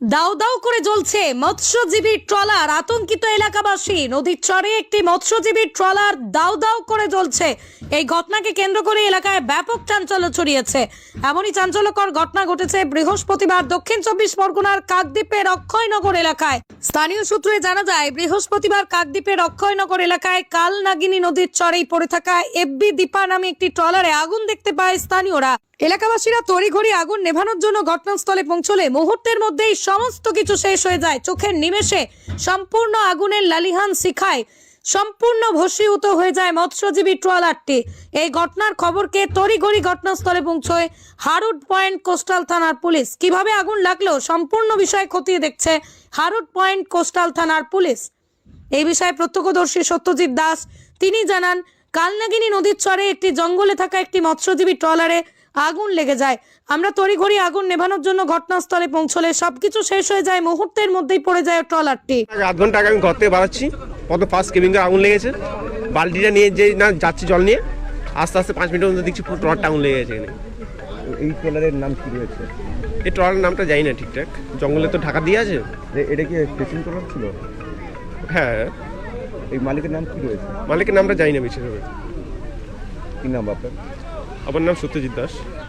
দাউ দাউ করে জ্বলছে মৎস্যজীবী ট্রলার। আতঙ্কিত এলাকাবাসী, নদীর চরে একটি মৎস্যজীবী ট্রলার দাউ দাউ করে জ্বলছে। এই ঘটনাকে কেন্দ্র করে এলাকায় ব্যাপক চাঞ্চল্য ছড়িয়েছে। এমনই চাঞ্চল্যকর ঘটনা ঘটেছে বৃহস্পতিবার দক্ষিণ চব্বিশ পরগনার কাকদ্বীপের অক্ষয়নগর এলাকায়। স্থানীয় সূত্রে জানা যায়, বৃহস্পতিবার কাকদ্বীপের অক্ষয়নগর এলাকায় কাল নাগিনী নদীর চরেই পড়ে থাকা এফবি দীপা নামে একটি ট্রলারে আগুন দেখতে পায় স্থানীয়রা। এলাকাবাসীরা তড়িঘড়ি আগুন নেভানোর জন্য ঘটনাস্থলে পৌঁছলে মুহূর্তের মধ্যেই সমস্ত কিছু শেষ হয়ে যায়। চোখের নিমেষে সম্পূর্ণ আগুনের লালিহান শিখায়। সম্পূর্ণ ভস্মীভূত হয়ে যায় মৎস্যজীবী ট্রলারটি। এই ঘটনার খবরকে তড়িঘড়ি ঘটনাস্থলে পৌঁছয় হারুড পয়েন্ট কোস্টাল থানার পুলিশ। কীভাবে আগুন লাগল সম্পূর্ণ বিষয় খতিয়ে দেখছে হারুড পয়েন্ট কোস্টাল থানার পুলিশ। এই বিষয়ে প্রত্যক্ষদর্শী সত্যজিৎ দাস, তিনি জানান, কালনাগিনী নদীর চরে একটি জঙ্গলে থাকা একটি মৎস্যজীবী ট্রলারে আগুন লেগে যায়। আমরা তড়িঘড়ি আগুন নেভানোর জন্য ঘটনাস্থলে পৌঁছলে সবকিছু শেষ হয়ে যায় মুহূর্তের মধ্যেই পড়ে যায় ট্রলারটি। আধ ঘণ্টা আগে আমি ঘর থেকে বাড়াচ্ছি কত ফার্স্ট কেবিনকে আগুন লেগেছে। বালতিটা নিয়ে যে না যাচ্ছি জল নিয়ে আস্তে আস্তে পাঁচ মিনিটের মধ্যে দেখছি পুরো ট্রলারটা আগুন লেগে গেছে এখানে। এই ট্রলারের নাম কি রয়েছে? এই ট্রলারের নামটা জানি না ঠিকঠাক। জঙ্গলে তো ঢাকা দিয়ে আছে। এটা কি ফিশিং ট্রলার ছিল? হ্যাঁ। এই মালিকের নাম কি রয়েছে? মালিকের নামটা জানি না বিশেষভাবে। কি নাম আপনার? আমার নাম সত্যজিৎ দাস।